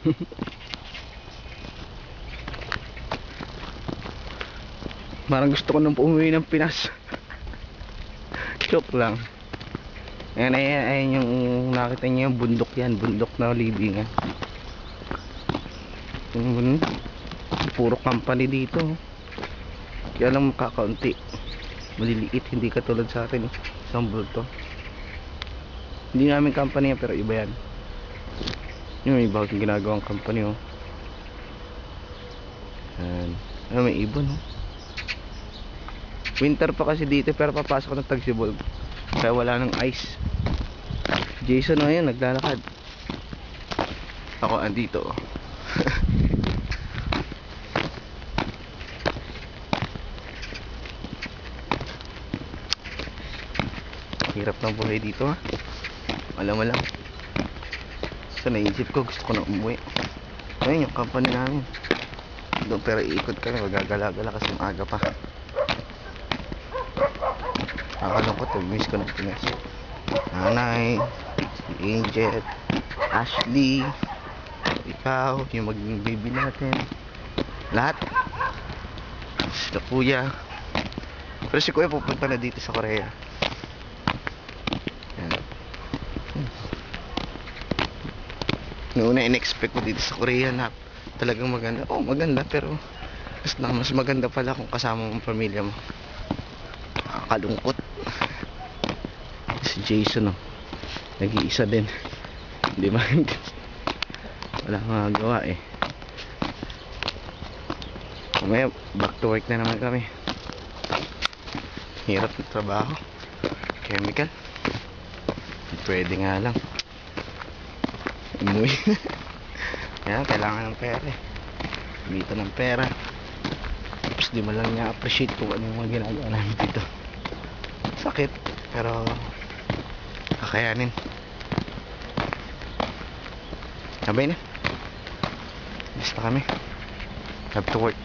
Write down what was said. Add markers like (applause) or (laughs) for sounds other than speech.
(laughs) Parang gusto ko nang umuwi ng Pinas. Joke lang. Ayan, ayan, ayan yung nakita niyo yung bundok yan. Bundok na libingan. Yung bundok. Puro company dito. Kaya lang kakaunti. Maliliit, hindi katulad sa atin. Isang bulto. Hindi namin company yan, pero iba yan. Yung may bagong ginagawang company, oh. Ayan. Ano, may ibon, oh. Winter pa kasi dito, pero papasok ng tagsibol. Kaya wala ng ice. Jason, oh, yun, naglalakad. Ako, andito, oh. (laughs) Hirap ng buhay dito, ha. Alam mo lang. So, naisip ko, gusto ko na umuwi. Ayun, yung company namin. Doon, pero iikot kami, magagala-gala kasi maaga pa. Nakakalungkot, eh. miss ko ng Pinas. Nanay, Angel, Ashley, ikaw, yung maging baby natin. Lahat. Si kuya. Pero si kuya pupunta na dito sa Korea. Noong una in-expect ko dito sa Korea na talagang maganda. Oh, maganda pero mas, na, mas maganda pala kung kasama mo ang pamilya mo. Nakakalungkot. Si Jason oh. Nag-iisa din. Hindi ba? (laughs) Wala magagawa eh. Mamaya, back to work na naman kami. Hirap ng trabaho. Chemical. Pwede nga lang. Umuwi. (laughs) Kaya kailangan ng pera eh. Dito ng pera. Tapos di mo lang niya appreciate kung ano yung mga ginagawa namin dito. Sakit. Pero kakayanin. Sabay na. Basta kami. Have to work.